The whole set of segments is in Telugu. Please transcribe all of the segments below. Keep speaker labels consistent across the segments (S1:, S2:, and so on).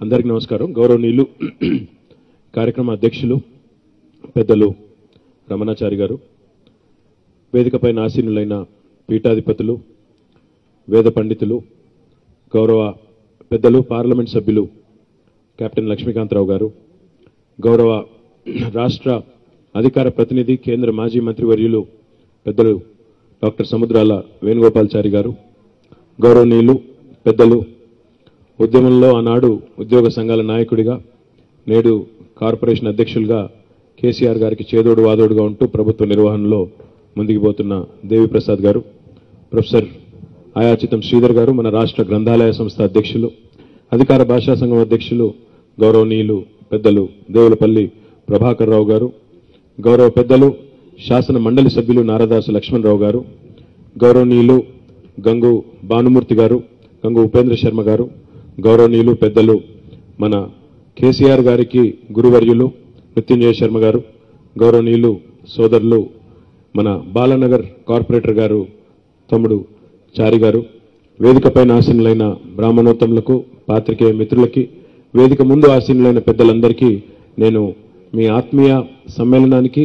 S1: అందరికీ నమస్కారం. గౌరవనీయులు కార్యక్రమ అధ్యక్షులు పెద్దలు రమణాచారి గారు వేదికపై ఆసీనులైన పీఠాధిపతులు వేద పండితులు గౌరవ పెద్దలు పార్లమెంట్ సభ్యులు కెప్టెన్ లక్ష్మీకాంతరావు గారు గౌరవ రాష్ట్ర అధికార ప్రతినిధి కేంద్ర మాజీ మంత్రివర్యులు పెద్దలు డాక్టర్ సముద్రాల వేణుగోపాల్చారి గారు గౌరవనీయులు పెద్దలు ఉద్యమంలో ఆనాడు ఉద్యోగ సంఘాల నాయకుడిగా నేడు కార్పొరేషన్ అధ్యక్షులుగా కేసీఆర్ గారికి చేదోడు వాదోడుగా ఉంటూ ప్రభుత్వ నిర్వహణలో ముందుకు పోతున్న దేవిప్రసాద్ గారు ప్రొఫెసర్ ఆయాచితం శ్రీధర్ గారు మన రాష్ట్ర గ్రంథాలయ సంస్థ అధ్యక్షులు అధికార భాషా సంఘం అధ్యక్షులు గౌరవనీయులు పెద్దలు దేవులపల్లి ప్రభాకర్ రావు గారు గౌరవ పెద్దలు శాసన మండలి సభ్యులు నారదాసు లక్ష్మణరావు గారు గౌరవనీయులు గంగు భానుమూర్తి గారు గంగు ఉపేంద్ర శర్మ గారు గౌరవనీయులు పెద్దలు మన కేసీఆర్ గారికి గురువర్యులు మృత్యుంజయ శర్మ గారు గౌరవనీయులు సోదరులు మన బాలానగర్ కార్పొరేటర్ గారు తమ్ముడు చారి గారు వేదికపై ఆసీనులైన బ్రాహ్మణోత్తములకు పాత్రికేయ మిత్రులకి వేదిక ముందు ఆసీనులైన పెద్దలందరికీ నేను మీ ఆత్మీయ సమ్మేళనానికి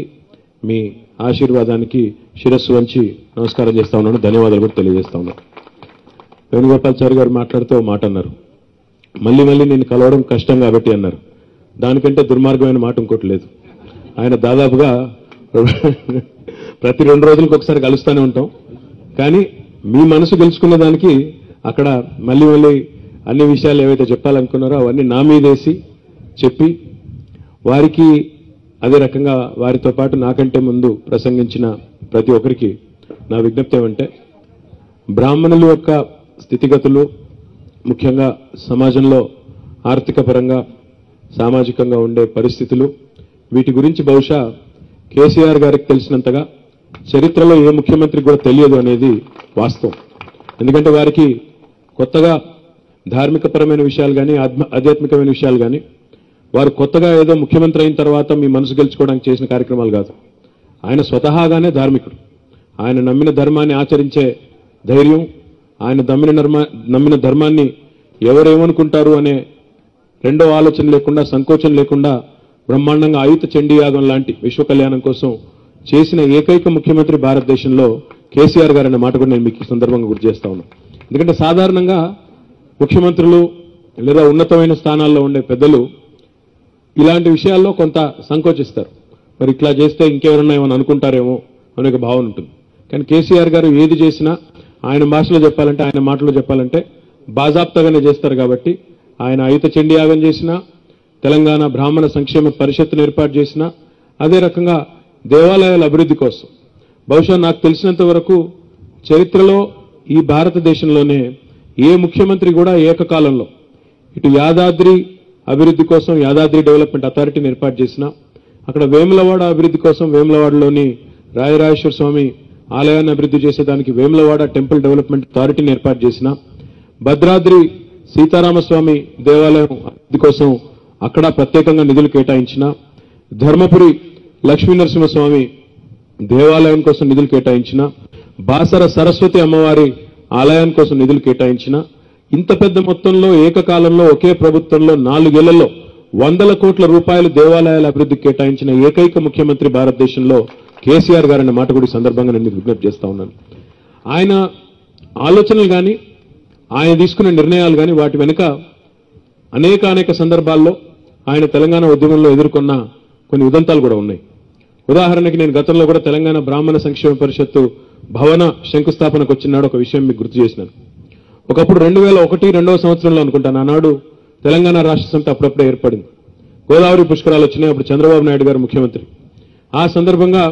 S1: మీ ఆశీర్వాదానికి శిరస్సు వంచి నమస్కారం చేస్తా ఉన్నాను. ధన్యవాదాలు కూడా తెలియజేస్తా ఉన్నాను. వేణుగోపాల్చారి గారు మాట్లాడుతూ మాట అన్నారు. మళ్ళీ మళ్ళీ నేను కలవడం కష్టం కాబట్టి అన్నారు. దానికంటే దుర్మార్గమైన మాట ఇంకోటి లేదు. ఆయన దాదాపుగా ప్రతి రెండు రోజులకు ఒకసారి కలుస్తూనే ఉంటాం. కానీ మీ మనసు గెలుచుకున్న దానికి అక్కడ మళ్ళీ మళ్ళీ అన్ని విషయాలు ఏవైతే చెప్పాలనుకున్నారో అవన్నీ నా మీదేసి చెప్పి వారికి అదే రకంగా వారితో పాటు నాకంటే ముందు ప్రసంగించిన ప్రతి ఒక్కరికి నా విజ్ఞప్తి ఏమంటే బ్రాహ్మణుల యొక్క స్థితిగతులు ముఖ్యంగా సమాజంలో ఆర్థిక పరంగా సామాజికంగా ఉండే పరిస్థితులు వీటి గురించి బహుశా కేసీఆర్ గారికి తెలిసినంతగా చరిత్రలో ఏ ముఖ్యమంత్రికి కూడా తెలియదు అనేది వాస్తవం. ఎందుకంటే వారికి కొత్తగా ధార్మికపరమైన విషయాలు కానీ ఆధ్యాత్మికమైన విషయాలు కానీ వారు కొత్తగా ఏదో ముఖ్యమంత్రి అయిన తర్వాత మీ మనసు గెలుచుకోవడానికి చేసిన కార్యక్రమాలు కాదు. ఆయన స్వతహాగానే ధార్మికుడు. ఆయన నమ్మిన ధర్మాన్ని ఆచరించే ధైర్యం ఆయన నమ్మిన ధర్మ నమ్మిన ధర్మాన్ని ఎవరేమనుకుంటారు అనే రెండో ఆలోచన లేకుండా సంకోచం లేకుండా బ్రహ్మాండంగా ఆయుత చండీయాగం లాంటి విశ్వ కళ్యాణం కోసం చేసిన ఏకైక ముఖ్యమంత్రి భారతదేశంలో కేసీఆర్ గారు అనే మాట కూడా నేను మీకు సందర్భంగా గుర్తు చేస్తా ఉన్నాను ఎందుకంటే సాధారణంగా ముఖ్యమంత్రులు లేదా ఉన్నతమైన స్థానాల్లో ఉండే పెద్దలు ఇలాంటి విషయాల్లో కొంత సంకోచిస్తారు. మరి ఇట్లా చేస్తే ఇంకెవరన్నా ఏమైనా అనుకుంటారేమో అనే ఒక భావన ఉంటుంది. కానీ కేసీఆర్ గారు ఏది చేసినా ఆయన భాషలో చెప్పాలంటే ఆయన మాటలో చెప్పాలంటే బాజాప్తగానే చేస్తారు కాబట్టి ఆయన అయుత చండీయాగం చేసినా తెలంగాణ బ్రాహ్మణ సంక్షేమ పరిషత్తును ఏర్పాటు చేసినా అదే రకంగా దేవాలయాల అభివృద్ధి కోసం. బహుశా నాకు తెలిసినంత వరకు చరిత్రలో ఈ భారతదేశంలోనే ఏ ముఖ్యమంత్రి కూడా ఏకకాలంలో ఇటు యాదాద్రి అభివృద్ధి కోసం యాదాద్రి డెవలప్మెంట్ అథారిటీని ఏర్పాటు చేసిన అక్కడ వేములవాడ అభివృద్ధి కోసం వేములవాడలోని రాయరాజేశ్వర స్వామి ఆలయాన్ని అభివృద్ధి చేసేదానికి వేములవాడ టెంపుల్ డెవలప్మెంట్ అథారిటీని ఏర్పాటు చేసిన భద్రాద్రి సీతారామస్వామి దేవాలయం అభివృద్ధి కోసం అక్కడ ప్రత్యేకంగా నిధులు కేటాయించిన ధర్మపురి లక్ష్మీనరసింహస్వామి దేవాలయం కోసం నిధులు కేటాయించిన బాసర సరస్వతి అమ్మవారి ఆలయం కోసం నిధులు కేటాయించిన ఇంత పెద్ద మొత్తంలో ఏకకాలంలో ఒకే ప్రభుత్వంలో నాలుగేళ్ళలో వందల కోట్ల రూపాయలు దేవాలయాల అభివృద్ధికి కేటాయించిన ఏకైక ముఖ్యమంత్రి భారతదేశంలో కేసీఆర్ గారు మాట కూడా సందర్భంగా నేను విజ్ఞప్తి చేస్తా ఉన్నాను. ఆయన ఆలోచనలు కానీ ఆయన తీసుకున్న నిర్ణయాలు కానీ వాటి వెనుక అనేక అనేక సందర్భాల్లో ఆయన తెలంగాణ ఉద్యమంలో ఎదుర్కొన్న కొన్ని ఉదంతాలు కూడా ఉన్నాయి. ఉదాహరణకి నేను గతంలో కూడా తెలంగాణ బ్రాహ్మణ సంక్షేమ పరిషత్తు భవన శంకుస్థాపనకు వచ్చినాడు ఒక విషయం మీకు గుర్తు చేసినాను. ఒకప్పుడు రెండు వేల ఒకటి రెండవ సంవత్సరంలో అనుకుంటాను ఆనాడు తెలంగాణ రాష్ట్ర సమితి అప్పుడప్పుడే ఏర్పడింది. గోదావరి పుష్కరాలు వచ్చినాయి అప్పుడు చంద్రబాబు నాయుడు గారు ముఖ్యమంత్రి. ఆ సందర్భంగా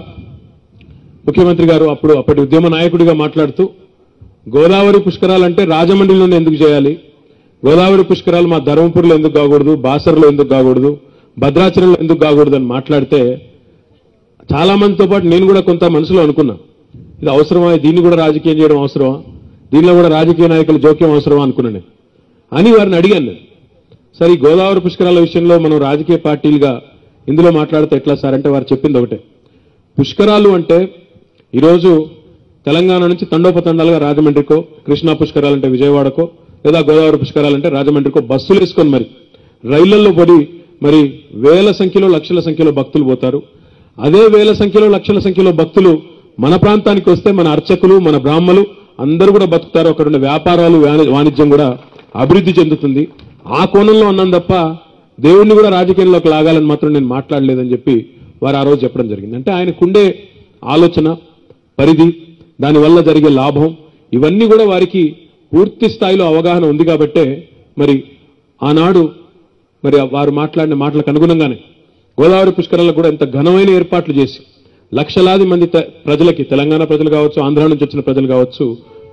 S1: ముఖ్యమంత్రి గారు అప్పుడు అప్పటి ఉద్యమ నాయకుడిగా మాట్లాడుతూ గోదావరి పుష్కరాలంటే రాజమండ్రిలోనే ఎందుకు చేయాలి? గోదావరి పుష్కరాలు మా ధర్మపూర్లో ఎందుకు కాకూడదు బాసర్లో ఎందుకు కాకూడదు భద్రాచలంలో ఎందుకు కాకూడదు అని మాట్లాడితే చాలా మందితో పాటు నేను కూడా కొంత మనసులో అనుకున్నా. ఇది అవసరమా? దీన్ని కూడా రాజకీయం చేయడం అవసరమా? దీనిలో కూడా రాజకీయ నాయకుల జోక్యం అవసరమా అనుకున్నాను నేను. అని వారిని అడిగాను నేను. సరే ఈ గోదావరి పుష్కరాల విషయంలో మనం రాజకీయ పార్టీలుగా ఇందులో మాట్లాడితే ఎట్లా సార్ అంటే వారు చెప్పింది ఒకటే. పుష్కరాలు అంటే ఈరోజు తెలంగాణ నుంచి తండోపతండాలుగా రాజమండ్రికో కృష్ణా పుష్కరాలంటే విజయవాడకో లేదా గోదావరి పుష్కరాలంటే రాజమండ్రికో బస్సులు వేసుకొని మరి రైళ్ళలో పడి మరి వేల సంఖ్యలో లక్షల సంఖ్యలో భక్తులు పోతారు. అదే వేల సంఖ్యలో లక్షల సంఖ్యలో భక్తులు మన ప్రాంతానికి వస్తే మన అర్చకులు మన బ్రాహ్మలు అందరూ కూడా బతుకుతారు. అక్కడ ఉన్న వ్యాపారాలు వాణిజ్యం కూడా అభివృద్ధి చెందుతుంది. ఆ కోణంలో అన్నాను తప్ప దేవుణ్ణి కూడా రాజకీయంలోకి లాగాలని మాత్రం నేను మాట్లాడలేదని చెప్పి వారు ఆ రోజు చెప్పడం జరిగింది. అంటే ఆయనకుండే ఆలోచన పరిధి దానివల్ల జరిగే లాభం ఇవన్నీ కూడా వారికి పూర్తి స్థాయిలో అవగాహన ఉంది కాబట్టే మరి ఆనాడు మరి వారు మాట్లాడిన మాటలకు అనుగుణంగానే గోదావరి పుష్కరాలకు కూడా ఇంత ఘనమైన ఏర్పాట్లు చేసి లక్షలాది మంది ప్రజలకి తెలంగాణ ప్రజలు కావచ్చు ఆంధ్ర నుంచి వచ్చిన ప్రజలు కావచ్చు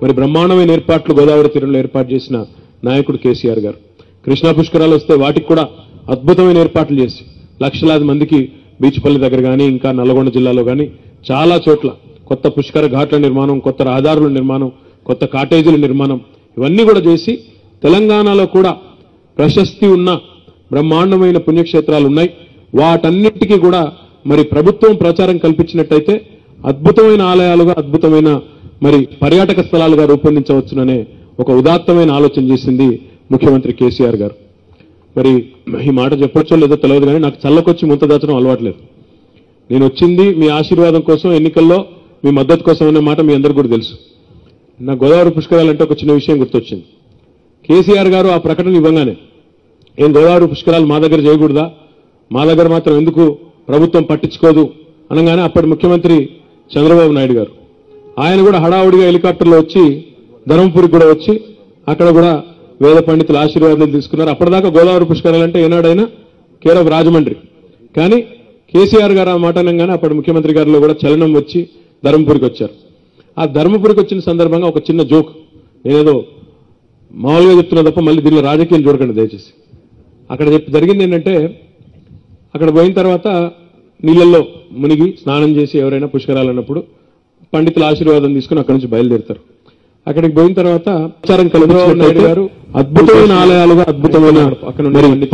S1: మరి బ్రహ్మాండమైన ఏర్పాట్లు గోదావరి తీరంలో ఏర్పాటు చేసిన నాయకుడు కేసీఆర్ గారు. కృష్ణా పుష్కరాలు వస్తే వాటికి కూడా అద్భుతమైన ఏర్పాట్లు చేసి లక్షలాది మందికి బీచ్పల్లి దగ్గర కానీ ఇంకా నల్గొండ జిల్లాలో కానీ చాలా చోట్ల కొత్త పుష్కర ఘాట్ల నిర్మాణం కొత్త రహదారుల నిర్మాణం కొత్త కాటేజీల నిర్మాణం ఇవన్నీ కూడా చేసి తెలంగాణలో కూడా ప్రశస్తి ఉన్న బ్రహ్మాండమైన పుణ్యక్షేత్రాలు ఉన్నాయి. వాటన్నిటికీ కూడా మరి ప్రభుత్వం ప్రచారం కల్పించినట్టయితే అద్భుతమైన ఆలయాలుగా అద్భుతమైన మరి పర్యాటక స్థలాలుగా రూపొందించవచ్చుననే ఒక ఉదాత్తమైన ఆలోచన చేసింది ముఖ్యమంత్రి కేసీఆర్ గారు. మరి ఈ మాట చెప్పొచ్చో లేదో తెలియదు కానీ నాకు చల్లకొచ్చి ముంత దాచడం అలవాట్లేదు. నేను వచ్చింది మీ ఆశీర్వాదం కోసం ఎన్నికల్లో మీ మద్దతు కోసం అనే మాట మీ అందరికీ కూడా తెలుసు. నా గోదావరి పుష్కరాలంటే ఒక చిన్న విషయం గుర్తొచ్చింది. కేసీఆర్ గారు ఆ ప్రకటన ఇవ్వగానే ఏం గోదావరి పుష్కరాలు మా దగ్గర చేయకూడదా? మా దగ్గర మాత్రం ఎందుకు ప్రభుత్వం పట్టించుకోదు అనగానే అప్పటి ముఖ్యమంత్రి చంద్రబాబు నాయుడు గారు. ఆయన కూడా హడావుడిగా హెలికాప్టర్లో వచ్చి ధర్మపురికి కూడా వచ్చి అక్కడ కూడా వేద పండితుల ఆశీర్వాదాలు తీసుకున్నారు. అప్పటిదాకా గోదావరి పుష్కరాలు అంటే ఏనాడైనా కేర్ ఆఫ్ రాజమండ్రి. కానీ కేసీఆర్ గారు ఆ మాట అనగానే అప్పటి ముఖ్యమంత్రి గారిలో కూడా చలనం వచ్చి ధర్మపురికి వచ్చారు. ఆ ధర్మపురికి వచ్చిన సందర్భంగా ఒక చిన్న జోక్. నేనేదో మామూలుగా చెప్తున్నా తప్ప మళ్ళీ దీనిలో రాజకీయం చూడకండి దయచేసి. అక్కడ చెప్పి జరిగింది ఏంటంటే అక్కడ పోయిన తర్వాత నీళ్ళల్లో మునిగి స్నానం చేసి ఎవరైనా పుష్కరాలు అన్నప్పుడు పండితుల ఆశీర్వాదం తీసుకుని అక్కడి నుంచి బయలుదేరుతారు. అక్కడికి పోయిన తర్వాత ప్రచారం కలుగుతున్నాడు గారు అద్భుతమైన ఆలయాలుగా అద్భుతమైన అక్కడ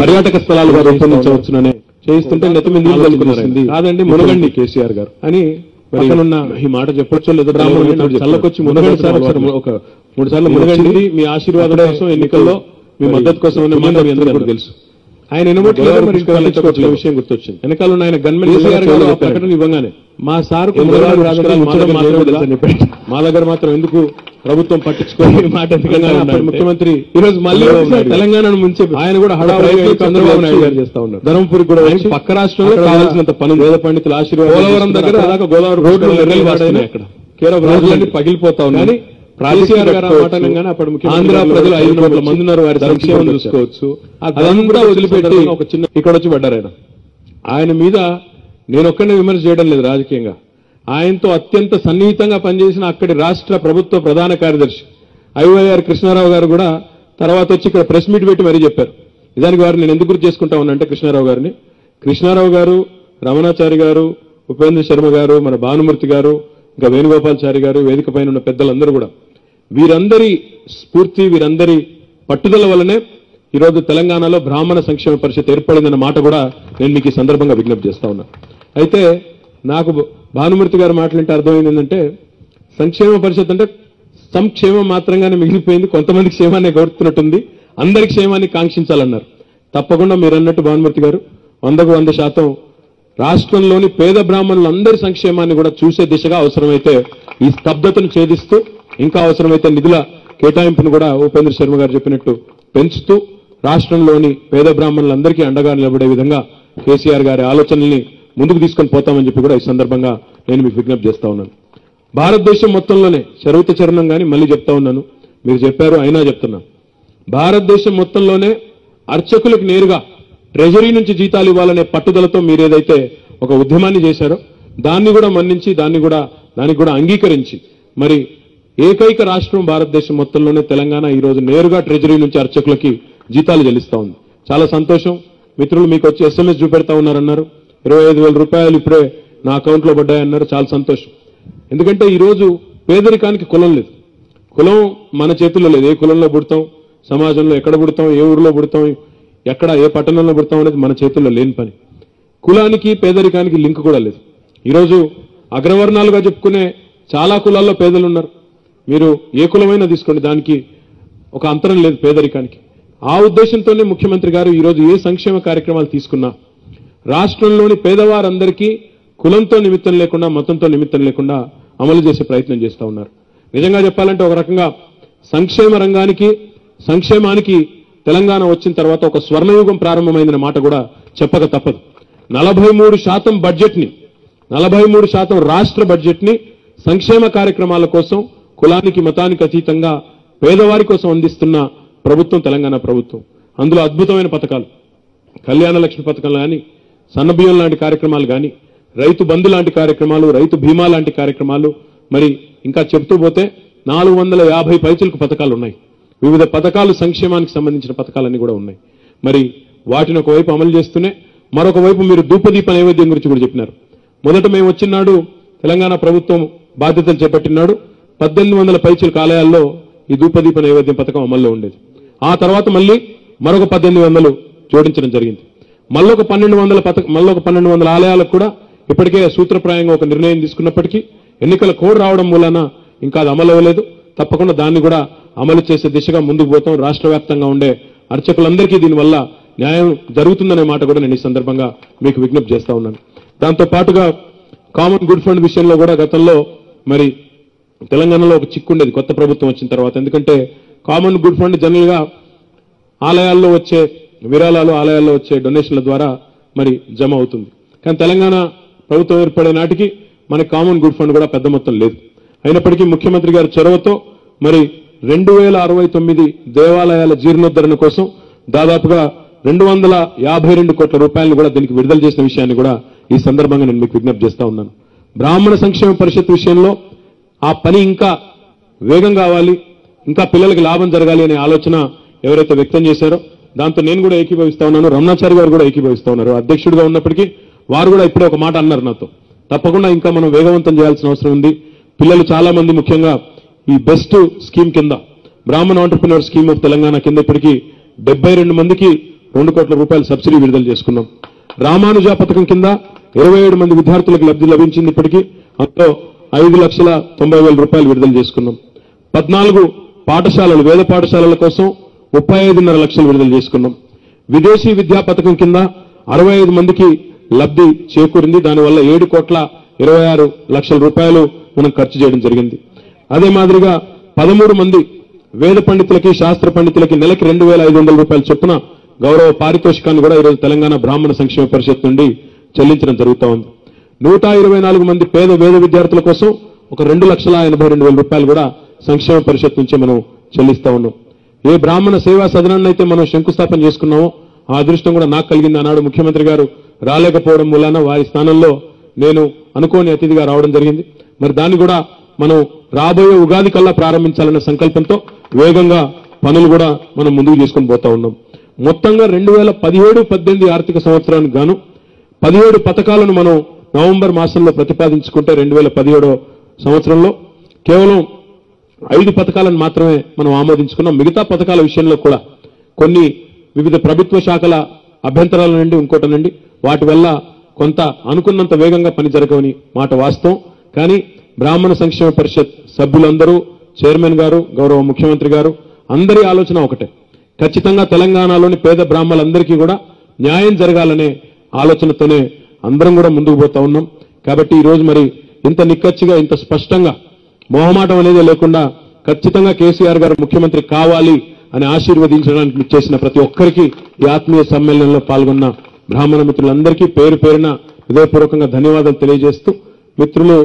S1: పర్యాటక స్థలాలుగా రూపొందించవచ్చుననే చేయిస్తుంటే నెత్తి మీద నీళ్ళు కలుగుతుంది కాదండి మునగండి. కేసీఆర్ గారు. అని పక్కనున్న ఈ మాట చెప్పొచ్చో లేదో చల్లకొచ్చి మునగండి సార్ ఒక మూడు సార్లు మునగండి. మీ ఆశీర్వాదం కోసం ఎన్నికల్లో మీ మద్దతు కోసం తెలుసు. ఆయన విషయం గుర్తొచ్చింది. వెనకాల ఆయన గన్మెన్ ప్రకటన ఇవ్వగానే మా సార్ మా దగ్గర మాత్రం ఎందుకు ప్రభుత్వం పట్టించుకోవాలి మాట ముఖ్యమంత్రి ఈ రోజు మళ్ళీ ఒకసారి తెలంగాణను ముంచే ఆయన కూడా హడావుడిగా చంద్రబాబు నాయుడు గారు చేస్తా ఉన్నారు. ధర్మపురి కూడా పక్క రాష్ట్రంలో కావాల్సినంత పనులు వేద పండితుల ఆశీర్వాదం గోదావరి రోడ్లు అక్కడ రాజులన్నీ పగిలిపోతా ఉన్నాయి. ఆంధ్ర ప్రజలు ఐదు కోట్ల మంది ఉన్నారు వారి సంక్షేమం చూసుకోవచ్చు. అదంతా వదిలిపెట్టి ఒక చిన్న ఇక్కడ వచ్చి పడ్డారు ఆయన. ఆయన మీద నేను ఒక్కనే విమర్శ చేయడం లేదు రాజకీయంగా. ఆయనతో అత్యంత సన్నిహితంగా పనిచేసిన అక్కడి రాష్ట్ర ప్రభుత్వ ప్రధాన కార్యదర్శి ఐవైఆర్ కృష్ణారావు గారు కూడా తర్వాత వచ్చి ఇక్కడ ప్రెస్ మీట్ పెట్టి మరీ చెప్పారు. నిజానికి వారు నేను ఎందుకు గుర్తు చేసుకుంటా ఉన్నానంటే కృష్ణారావు గారిని. కృష్ణారావు గారు రమణాచారి గారు ఉపేంద్ర శర్మ గారు మన భానుమూర్తి గారు ఇంకా వేణుగోపాల్చారి గారు వేదిక పైన ఉన్న పెద్దలందరూ కూడా వీరందరి స్ఫూర్తి వీరందరి పట్టుదల వల్లనే ఈరోజు తెలంగాణలో బ్రాహ్మణ సంక్షేమ పరిషత్ ఏర్పడిందన్న మాట కూడా నేను మీకు ఈ సందర్భంగా విజ్ఞప్తి చేస్తా ఉన్నా. అయితే నాకు భానుమూర్తి గారు మాట్లాడితే అర్థమైంది ఏంటంటే సంక్షేమ పరిషత్ అంటే సంక్షేమం మాత్రంగానే మిగిలిపోయింది కొంతమంది క్షేమాన్ని కోరుతున్నట్టుంది అందరి క్షేమాన్ని కాంక్షించాలన్నారు. తప్పకుండా మీరు అన్నట్టు భానుమూర్తి గారు వందకు వంద శాతం రాష్ట్రంలోని పేద బ్రాహ్మణులందరి సంక్షేమాన్ని కూడా చూసే దిశగా అవసరమైతే ఈ స్తబ్దతను ఛేదిస్తూ ఇంకా అవసరమైతే నిధుల కేటాయింపును కూడా ఉపేంద్ర శర్మ గారు చెప్పినట్టు పెంచుతూ రాష్ట్రంలోని పేద బ్రాహ్మణులందరికీ అండగా నిలబడే విధంగా కేసీఆర్ గారి ఆలోచనల్ని ముందుకు తీసుకొని పోతామని చెప్పి కూడా ఈ సందర్భంగా నేను మీకు విజ్ఞప్తి చేస్తా ఉన్నాను. భారతదేశం మొత్తంలోనే చరువుత చరణం కానీ మళ్ళీ చెప్తా ఉన్నాను. మీరు చెప్పారు అయినా చెప్తున్నా. భారతదేశం మొత్తంలోనే అర్చకులకు నేరుగా ట్రెజరీ నుంచి జీతాలు ఇవ్వాలనే పట్టుదలతో మీరు ఏదైతే ఒక ఉద్యమాన్ని చేశారో దాన్ని కూడా మన్నించి దాన్ని కూడా దానికి కూడా అంగీకరించి మరి ఏకైక రాష్ట్రం భారతదేశం మొత్తంలోనే తెలంగాణ. ఈ రోజు నేరుగా ట్రెజరీ నుంచి అర్చకులకి జీతాలు చెల్లిస్తా ఉంది. చాలా సంతోషం. మిత్రులు మీకు వచ్చి ఎస్ఎంఎస్ చూపెడతా ఉన్నారన్నారు. ఇరవై ఐదు వేల రూపాయలు ఇప్పుడే నా అకౌంట్లో పడ్డాయన్నారు. చాలా సంతోషం. ఎందుకంటే ఈరోజు పేదరికానికి కులం లేదు. కులం మన చేతుల్లో లేదు. ఏ కులంలో పుడతాం? సమాజంలో ఎక్కడ పుడతాం? ఏ ఊరిలో పుడతాం? ఎక్కడ ఏ పట్టణంలో పుడతాం అనేది మన చేతుల్లో లేని పని. కులానికి పేదరికానికి లింక్ కూడా లేదు. ఈరోజు అగ్రవర్ణాలుగా చెప్పుకునే చాలా కులాల్లో పేదలు ఉన్నారు. మీరు ఏ కులమైనా తీసుకోండి. దానికి ఒక అంతరం లేదు పేదరికానికి. ఆ ఉద్దేశంతోనే ముఖ్యమంత్రి గారు ఈరోజు ఏ సంక్షేమ కార్యక్రమాలు తీసుకున్నా రాష్ట్రంలోని పేదవారందరికీ కులంతో నిమిత్తం లేకుండా మతంతో నిమిత్తం లేకుండా అమలు చేసే ప్రయత్నం చేస్తా ఉన్నారు. నిజంగా చెప్పాలంటే ఒక రకంగా సంక్షేమ రంగానికి సంక్షేమానికి తెలంగాణ వచ్చిన తర్వాత ఒక స్వర్ణయుగం ప్రారంభమైందన్న మాట కూడా చెప్పక తప్పదు. నలభై మూడు శాతం బడ్జెట్ని నలభై మూడు శాతం రాష్ట్ర బడ్జెట్ని సంక్షేమ కార్యక్రమాల కోసం కులానికి మతానికి అతీతంగా పేదవారి కోసం అందిస్తున్న ప్రభుత్వం తెలంగాణ ప్రభుత్వం. అందులో అద్భుతమైన పథకాలు. కళ్యాణ లక్ష్మి పథకాలు కానీ సన్నబియ్యం లాంటి కార్యక్రమాలు కానీ రైతు బంధు లాంటి కార్యక్రమాలు రైతు బీమా లాంటి కార్యక్రమాలు మరి ఇంకా చెప్తూ పోతే నాలుగు వందల యాభై పైచులకు పథకాలు ఉన్నాయి. వివిధ పథకాలు సంక్షేమానికి సంబంధించిన పథకాలన్నీ కూడా ఉన్నాయి. మరి వాటిని ఒకవైపు అమలు చేస్తూనే మరొక వైపు మీరు ధూపదీప నైవేద్యం గురించి కూడా చెప్పినారు. మొదట మేము వచ్చినాడు తెలంగాణ ప్రభుత్వం బాధ్యతలు చేపట్టినాడు పద్దెనిమిది వందల పైచుల ఆలయాల్లో ఈ ధూపదీప నైవేద్యం పథకం అమల్లో ఉండేది. ఆ తర్వాత మళ్ళీ మరొక పద్దెనిమిది వందలు జోడించడం జరిగింది. మళ్ళొక పన్నెండు వందల పథకం మళ్ళొక పన్నెండు వందల ఆలయాలకు కూడా ఇప్పటికే సూత్రప్రాయంగా ఒక నిర్ణయం తీసుకున్నప్పటికీ ఎన్నికల కోడ్ రావడం మూలన ఇంకా అది అమలు అవ్వలేదు. తప్పకుండా దాన్ని కూడా అమలు చేసే దిశగా ముందుకు పోతాం. రాష్ట్ర వ్యాప్తంగా ఉండే అర్చకులందరికీ దీనివల్ల న్యాయం జరుగుతుందనే మాట కూడా నేను ఈ సందర్భంగా మీకు విజ్ఞప్తి చేస్తా ఉన్నాను. దాంతో పాటుగా కామన్ గుడ్ ఫండ్ విషయంలో కూడా గతంలో మరి తెలంగాణలో ఒక చిక్కుండేది కొత్త ప్రభుత్వం వచ్చిన తర్వాత. ఎందుకంటే కామన్ గుడ్ ఫండ్ జనరల్గా ఆలయాల్లో వచ్చే విరాళాలు ఆలయాల్లో వచ్చే డొనేషన్ల ద్వారా మరి జమ అవుతుంది. కానీ తెలంగాణ ప్రభుత్వం ఏర్పడే నాటికి మనకి కామన్ గుడ్ ఫండ్ కూడా పెద్ద మొత్తం లేదు. అయినప్పటికీ ముఖ్యమంత్రి గారి చొరవతో మరి రెండు వేల అరవై తొమ్మిది దేవాలయాల జీర్ణోద్ధరణ కోసం దాదాపుగా రెండు వందల యాభై రెండు కోట్ల రూపాయలను కూడా దీనికి విడుదల చేసిన విషయాన్ని కూడా ఈ సందర్భంగా నేను మీకు విజ్ఞప్తి చేస్తా ఉన్నాను. బ్రాహ్మణ సంక్షేమ పరిషత్ విషయంలో ఆ పని ఇంకా వేగం కావాలి ఇంకా పిల్లలకి లాభం జరగాలి అనే ఆలోచన ఎవరైతే వ్యక్తం చేశారో దాంతో నేను కూడా ఏకీభవిస్తా ఉన్నాను రమణాచారి గారు కూడా ఏకీభవిస్తా ఉన్నారు. అధ్యక్షుడిగా ఉన్నప్పటికీ వారు కూడా ఇప్పుడే ఒక మాట అన్నారు నాతో. తప్పకుండా ఇంకా మనం వేగవంతం చేయాల్సిన అవసరం ఉంది. పిల్లలు చాలా మంది ముఖ్యంగా ఈ బెస్ట్ స్కీమ్ కింద బ్రాహ్మణ ఆంటర్ప్రినర్ స్కీమ్ ఆఫ్ తెలంగాణ కింద ఇప్పటికీ డెబ్బై రెండు మందికి రెండు కోట్ల రూపాయల సబ్సిడీ విడుదల చేసుకున్నాం. రామానుజ పథకం కింద ఇరవై ఏడు మంది విద్యార్థులకు లబ్ధి లభించింది ఇప్పటికీ. అందులో ఐదు లక్షల తొంభై వేల రూపాయలు విడుదల చేసుకున్నాం. పద్నాలుగు పాఠశాలలు వేద పాఠశాలల కోసం ముప్పై ఐదున్నర లక్షలు విడుదల చేసుకున్నాం. విదేశీ విద్యా పథకం కింద అరవై ఐదు మందికి లబ్ధి చేకూరింది. దానివల్ల ఏడు కోట్ల ఇరవై ఆరు లక్షల రూపాయలు మనం ఖర్చు చేయడం జరిగింది. అదే మాదిరిగా పదమూడు మంది వేద పండితులకి శాస్త్ర పండితులకి నెలకి రెండు వేల ఐదు వందల రూపాయల చొప్పున గౌరవ పారితోషికాన్ని కూడా ఈరోజు తెలంగాణ బ్రాహ్మణ సంక్షేమ పరిషత్ నుండి చెల్లించడం జరుగుతూ ఉంది. నూట ఇరవై నాలుగు మంది పేద వేద విద్యార్థుల కోసం ఒక రెండు లక్షల ఎనభై రెండు వేల రూపాయలు కూడా సంక్షేమ పరిషత్ నుంచి మనం చెల్లిస్తా ఉన్నాం. ఏ బ్రాహ్మణ సేవా సదనాన్ని అయితే మనం శంకుస్థాపన చేసుకున్నామో ఆ అదృష్టం కూడా నాకు కలిగింది ఆనాడు ముఖ్యమంత్రి గారు రాలేకపోవడం మూలాన వారి స్థానంలో నేను అనుకోని అతిథిగా రావడం జరిగింది. మరి దాన్ని కూడా మనం రాబోయే ఉగాది కల్లా ప్రారంభించాలన్న సంకల్పంతో వేగంగా పనులు కూడా మనం ముందుకు తీసుకొని పోతా ఉన్నాం. మొత్తంగా రెండు వేల పదిహేడు పద్దెనిమిది ఆర్థిక సంవత్సరానికి గాను పదిహేడు పథకాలను మనం నవంబర్ మాసంలో ప్రతిపాదించుకుంటే రెండు వేల పదిహేడో సంవత్సరంలో కేవలం ఐదు పథకాలను మాత్రమే మనం ఆమోదించుకున్నాం. మిగతా పథకాల విషయంలో కూడా కొన్ని వివిధ ప్రభుత్వ శాఖల అభ్యంతరాల నుండి ఇంకోటి నుండి వాటి వల్ల కొంత అనుకున్నంత వేగంగా పని జరగవని మాట వాస్తవం. కానీ బ్రాహ్మణ సంక్షేమ పరిషత్ సభ్యులందరూ చైర్మన్ గారు గౌరవ ముఖ్యమంత్రి గారు అందరి ఆలోచన ఒకటే. ఖచ్చితంగా తెలంగాణలోని పేద బ్రాహ్మణులందరికీ కూడా న్యాయం జరగాలనే ఆలోచనతోనే అందరం కూడా ముందుకు పోతా ఉన్నాం. కాబట్టి ఈ రోజు మరి ఇంత నిక్కచ్చిగా ఇంత స్పష్టంగా మొహమాటం అనేది లేకుండా ఖచ్చితంగా కేసీఆర్ గారు ముఖ్యమంత్రి కావాలి అని ఆశీర్వదించడానికి చేసిన ప్రతి ఒక్కరికి ఈ ఆత్మీయ సమ్మేళనంలో పాల్గొన్న బ్రాహ్మణ మిత్రులందరికీ పేరు పేరున హృదయపూర్వకంగా ధన్యవాదాలు తెలియజేస్తూ మిత్రులు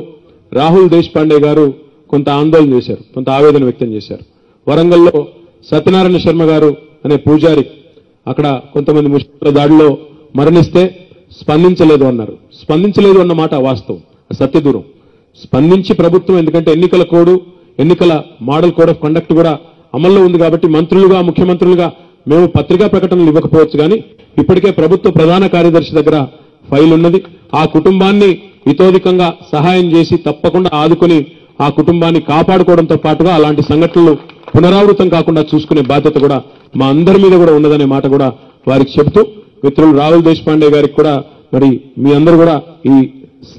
S1: రాహుల్ దేశపాండే గారు కొంత ఆందోళన చేశారు కొంత ఆవేదన వ్యక్తం చేశారు. వరంగల్లో సత్యనారాయణ శర్మ గారు అనే పూజారి అక్కడ కొంతమంది ముస్లింల దాడిలో మరణిస్తే స్పందించలేదు అన్నారు. స్పందించలేదు అన్న మాట వాస్తవం. సత్యదూరం. స్పందించి ప్రభుత్వం ఎందుకంటే ఎన్నికల కోడ్ ఎన్నికల మోడల్ కోడ్ ఆఫ్ కండక్ట్ కూడా అమల్లో ఉంది కాబట్టి మంత్రులుగా ముఖ్యమంత్రులుగా మేము పత్రికా ప్రకటనలు ఇవ్వకపోవచ్చు కానీ ఇప్పటికే ప్రభుత్వ ప్రధాన కార్యదర్శి దగ్గర ఫైల్ ఉన్నది. ఆ కుటుంబాన్ని ఇతోధికంగా సహాయం చేసి తప్పకుండా ఆదుకుని ఆ కుటుంబాన్ని కాపాడుకోవడంతో పాటుగా అలాంటి సంఘటనలు పునరావృతం కాకుండా చూసుకునే బాధ్యత కూడా మా అందరి మీద కూడా ఉన్నదనే మాట కూడా వారికి చెబుతూ మిత్రులు రాహుల్ దేశపాండే గారికి కూడా మరి మీ అందరూ కూడా ఈ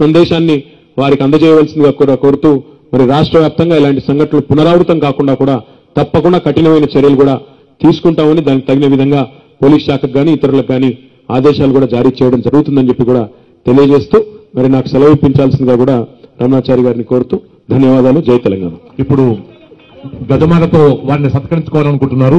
S1: సందేశాన్ని వారికి అందజేయవలసిందిగా కూడా కోరుతూ మరి రాష్ట్ర వ్యాప్తంగా ఇలాంటి సంఘటనలు పునరావృతం కాకుండా కూడా తప్పకుండా కఠినమైన చర్యలు కూడా తీసుకుంటామని దానికి తగిన విధంగా పోలీస్ శాఖకు కానీ ఇతరులకు కానీ ఆదేశాలు కూడా జారీ చేయడం జరుగుతుందని చెప్పి కూడా తెలియజేస్తూ మరి నాకు సెలవు ఇప్పించాల్సిందిగా కూడా రమణాచారి గారిని కోరుతూ ధన్యవాదాలు. జై తెలంగాణ.
S2: ఇప్పుడు గజమాలతో వారిని సత్కరించుకోవాలనుకుంటున్నారు.